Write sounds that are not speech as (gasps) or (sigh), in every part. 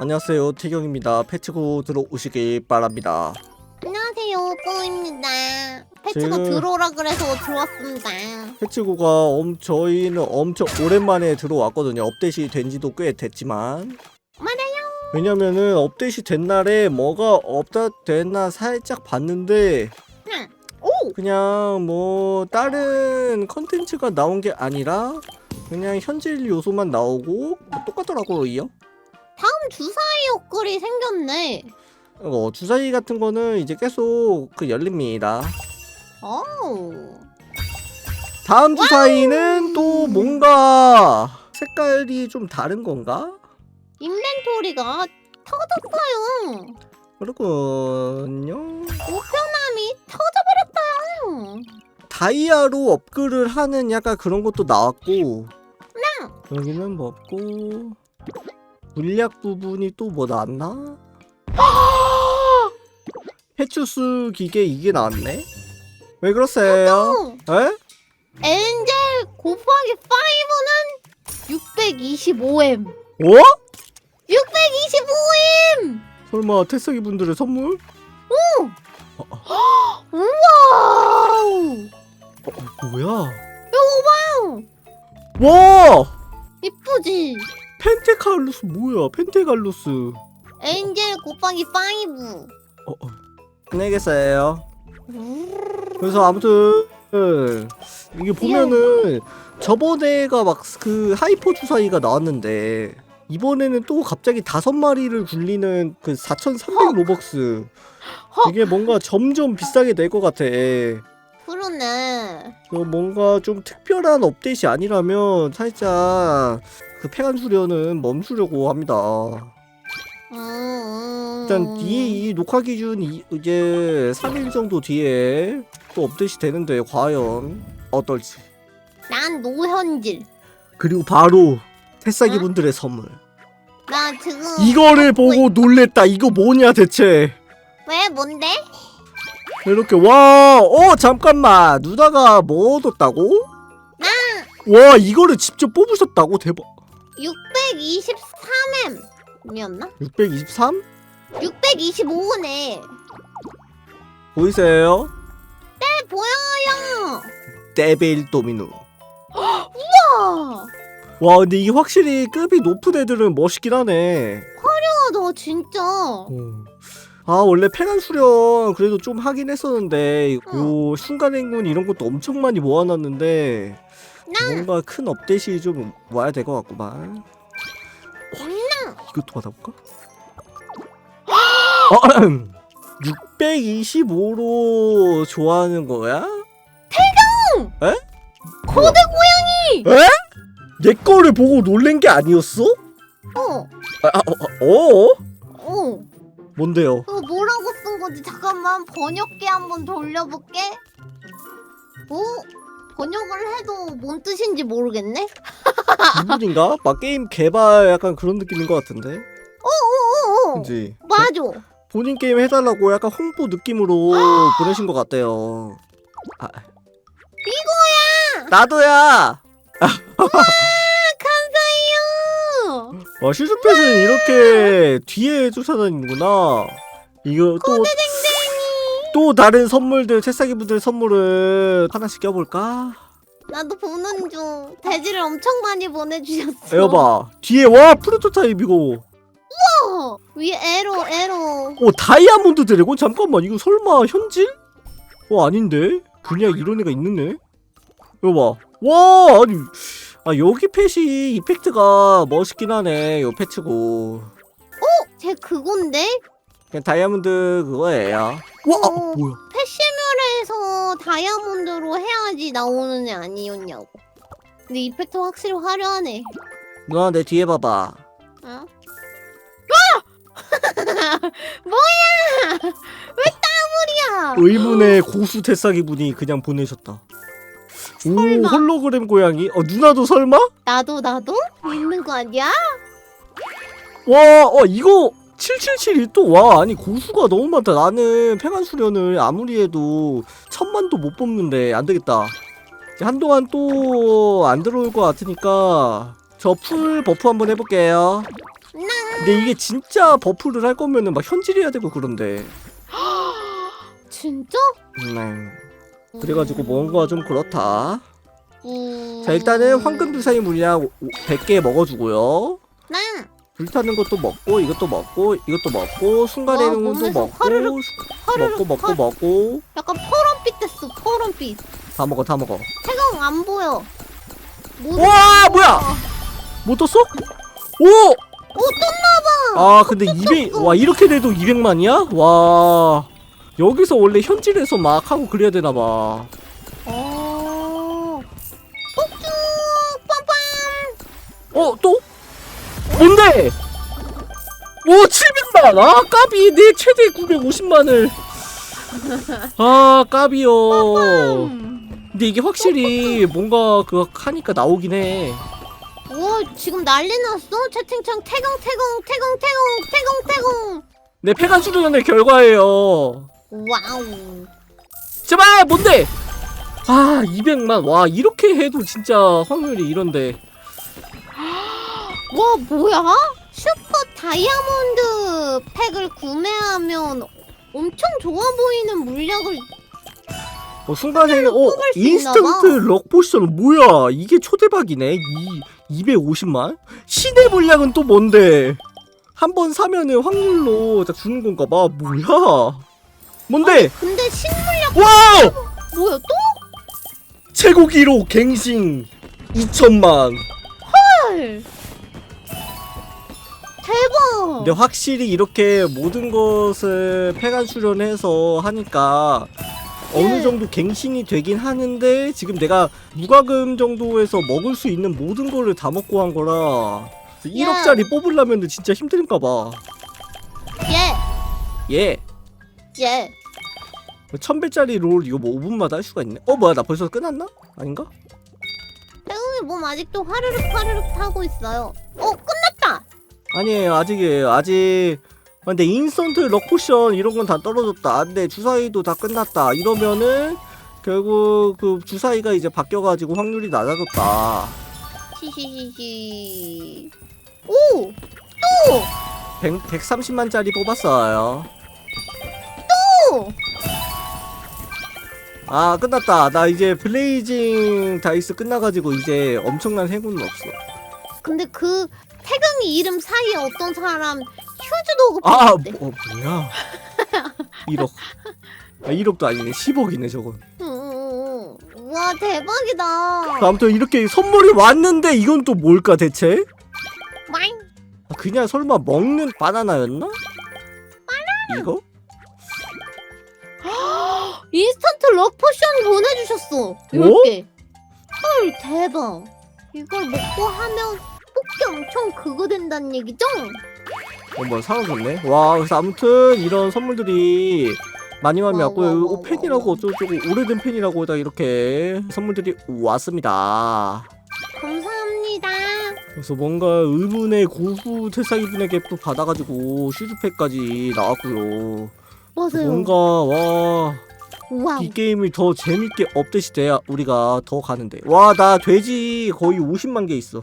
안녕하세요 태경입니다 패치고 들어오시길 바랍니다 안녕하세요, 뽀입니다. 패치가 지금- 들어오라 그래서 들어왔습니다. 패치고가 엄, 저희는 엄청 오랜만에 들어왔거든요 업데이트 된 지도 꽤 됐지만 맞아요. 왜냐면은 업데이트 된 날에 뭐가 업데이트 됐나 살짝 봤는데 응. 오! 그냥 뭐 다른 컨텐츠가 나온 게 아니라 그냥 현질 요소만 나오고 똑같더라고요 다음 주사위 업글이 생겼네. 어, 주사위 같은 거는 이제 계속 그 열립니다 오. 다음 주사위는 또 뭔가 색깔이 좀 다른 건가? 인벤토리가 터졌어요. 그렇군요. 우편함이 터져버렸어요. 다이아로 업글을 하는 약간 그런 것도 나왔고 여기는 뭐 없고 물약 부분이 또 뭐 나왔나? 해추수 기계 이게 나왔네? 왜 그러세요? 어, 에? 엔젤 곱하기 5는 625M. 어? 625M! 설마 태석이 분들의 선물? (gasps) 와우! 어, 어, 뭐야? 이거 봐요! 와! 이쁘지? 펜테칼루스 뭐야? 펜테갈루스. 엔젤 곱하기 5. 어, 어. 안녕히 계세요. 그래서 아무튼 이게 보면은 저번에가 막 그 하이퍼 주사위가 나왔는데 이번에는 또 갑자기 다섯 마리를 굴리는 그 4,300 로벅스. 헉. 이게 뭔가 점점 비싸게 될 것 같아. 그러네. 그 뭔가 좀 특별한 업데이트 아니라면 살짝 그 폐간 수련은 멈추려고 합니다. 음, 일단 뒤에 이 녹화 기준 이, 이제 3일 정도 뒤에 또 업데이트 되는데 과연 어떨지. 난 노현질. 그리고 바로 새싹이 응? 분들의 선물. 나 지금 이거를 보고 놀랬다. 이거 뭐냐 대체. 왜 뭔데? 이렇게 와, 어 잠깐만 누나가 뭐 얻었다고? 와 이거를 직접 뽑으셨다고 대박. 623M이었나? 623 625네. 보이세요? 네, 보여요. 데빌 도미노. (gasps) 와, 와 근데 이게 확실히 급이 높은 애들은 멋있긴 하네. 너 진짜. 아 원래 팽한 수련 그래도 좀 하긴 했었는데 응. 요 순간 행군 이런 것도 엄청 많이 모아놨는데 난 뭔가 큰 업데이트 좀 와야 될 것 같구만. 이것도 받아볼까? 어, 625로 좋아하는 거야? 태경! 에? 거대 에? 내 거를 보고 놀란 게 아니었어? 어, 아, 아, 어, 어? 어. 뭔데요? 그거 뭐라고 쓴 거지? 잠깐만 번역기 한번 돌려볼게. 뭐 번역을 해도 뭔 뜻인지 모르겠네. 이분인가? 막 게임 개발 약간 그런 느낌인 것 같은데. 어어어. 그지? 맞아. 본인 게임 해달라고 약간 홍보 느낌으로 (gasps) 보내신 것 같아요. 아. 이거야! 나도야! 감사해요. 와, 실수펫은 이렇게 뒤에 쫓아다니는구나. 이거 또, 또 다른 선물들, 새싹이 분들 선물을 하나씩 껴볼까? 나도 보는 중 대지를 엄청 많이 보내주셨어. 에어 봐. 뒤에, 와, 프로토타입 이거. 어, 위에 에로 에로. 오, 다이아몬드 드래곤? 잠깐만, 이거 설마 현질? 어, 아닌데? 그냥 이런 애가 있는데? 이거 봐. 와, 아니. 아, 여기 펫이 이펙트가 멋있긴 하네. 요 패치고. 쟤 그건데? 그냥 다이아몬드 그거예요. 와, 아, 어. 뭐야. 패시뮬에서 다이아몬드로 해야지 나오는 애 아니었냐고. 근데 이펙트 확실히 화려하네. 누나, 내 뒤에 봐봐. 어? 와! (laughs) 뭐야? 왜 따물이야? 의문의 고수 태싸기 분이 그냥 보내셨다. 오, 설마. 홀로그램 고양이? 어, 누나도 설마? 나도 나도 있는 거 아니야? 와, 어, 이거 777이 또 와. 아니, 고수가 너무 많다. 나는 팽한 수련을 아무리 해도 천만도 못 뽑는데 안 되겠다. 이제 한동안 또 안 들어올 것 같으니까 저 풀 버프 한번 해볼게요. 나 근데 이게 진짜 버프를 할 거면은 막 현질해야 되고 그런데 진짜? 네. 그래가지고 뭔가 좀 그렇다 음... 자 일단은 황금 두사의 물약 100개 먹어주고요 네. 불타는 것도 먹고 이것도 먹고 이것도 먹고 몸에서 먹고 화르륵, 수- 화르륵, 먹고 먹고 화- 먹고 약간 퍼런빛 됐어. 퍼런빛. 다 먹어 다 먹어 태경 안 보여. 뭐와 뭐야 못 떴어? 오! 오 떴나봐. 아 근데 200, 와 이렇게 돼도 200만이야? 와 여기서 원래 현질에서 막 하고 그래야 되나봐 어. 어 또? 뭔데? 오 700만! 아 까비 내 최대 950만을 아 까비요 음. 근데 이게 확실히 뭔가 그거 하니까 나오긴 해와 지금 난리 났어. 채팅창 태경 태경 태경 태경 태경 태경. 내 폐간 수련의 결과예요 와우. 제발 뭔데? 아 200만 와 이렇게 해도 진짜 확률이 이런데 와 뭐야? 슈퍼 다이아몬드 팩을 구매하면 엄청 좋아 보이는 물약을 어, 순간에 어 뽑을 수 있나 인스턴트 봐. 럭 포션 뭐야? 이게 초대박이네. 이 250만? 신의 물약은 또 뭔데? 한 번 사면은 확률로 다 주는 건가 봐. 뭐야? 뭔데? 근데 신물약 와우! 뭐야 또? 최고 기록 갱신 2천만. 헐. 대박. 근데 확실히 이렇게 모든 것을 폐간 수련해서 하니까 어느 네. 정도 갱신이 되긴 하는데 지금 내가 무과금 정도에서 먹을 수 있는 모든 거를 다 먹고 한 거라 1억짜리 뽑으려면 진짜 힘든가 봐. 예. 예. 예. 1000배짜리 롤 이거 뭐 5분마다 할 수가 있네. 어 뭐야 나 벌써 끝났나? 아닌가? 태웅이 몸 아직도 화르륵 화르륵 타고 있어요. 어 끝났다. 아니에요 아직이에요 아직 아, 근데 인스턴트 럭 포션 이런 건 다 떨어졌다 근데 주사위도 다 끝났다 이러면은 결국 그 주사위가 이제 바뀌어가지고 확률이 낮아졌다 시시시시. 오. 또. 100, 130만짜리 뽑았어요 또. 아 끝났다 나 이제 블레이징 다이스 끝나가지고 이제 엄청난 행운은 없어 근데 그 태경이 이름 사이에 어떤 사람 휴즈도 아. 뭐, 뭐야 1억 아 1억도 아니네 10억이네 저건 음, 와 대박이다. 아무튼 이렇게 선물이 왔는데 이건 또 뭘까 대체? 마잉. 아, 그냥 설마 먹는 바나나였나? 이거? (gasps) 인스턴트 럭 포션 보내주셨어. 이렇게. 헐 대박. 이걸 먹고 하면 뽑기 엄청 그거 된다는 얘기죠? 어, 뭐 사라졌네. 와, 그래서 아무튼 이런 선물들이 많이 많이 와, 왔고요. 와, 이거 와, 팬이라고 와. 어쩌고저쩌고 오래된 팬이라고 다 이렇게 선물들이 왔습니다. 감사합니다. 그래서 뭔가 의문의 고수 태사기분에게 또 받아가지고 슈즈팩까지 나왔고요. 맞아요. 뭔가 와. 와우. 이 게임이 더 재밌게 업데이트 돼야 우리가 더 가는데 와 나 돼지 거의 50만 개 있어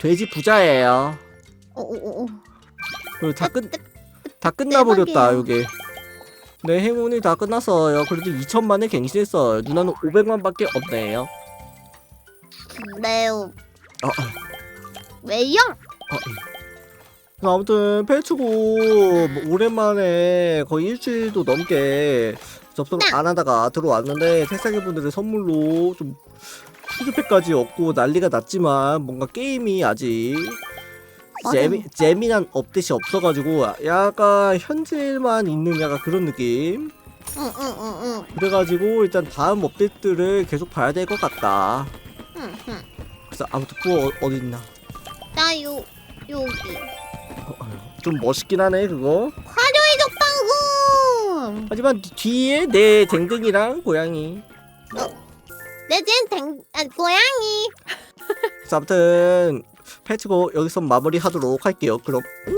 돼지 부자예요 어, 어, 어, 어. 그리고 다 끝 다 끝나버렸다 대박이에요. 요게 내 행운이 다 끝났어요 그래도 2천만에 갱신했어요 누나는 500만 밖에 없네요 네요. 어, 어, 왜요? 어, 어. 아무튼 패치고 뭐 오랜만에 거의 일주일도 넘게 접속 안 하다가 들어왔는데 태사기 분들의 선물로 좀 슈즈팩까지 얻고 난리가 났지만 뭔가 게임이 아직. 재미, 재미난 업데이트 없어가지고 약간 현질만 있는 약간 그런 느낌 응, 응, 응, 응. 그래가지고 일단 다음 업데이트를 계속 봐야 될 것 같다 응, 응. 그래서 아무튼 뭐 어, 어딨나 나 요, 여기. 어, 좀 멋있긴 하네 그거 화려해졌다고! 하지만 뒤- 뒤에 내 댕댕이랑 고양이 내젠 댕, 아, 고양이. 그래서 아무튼 패치고 여기서 마무리하도록 할게요 그럼 안녕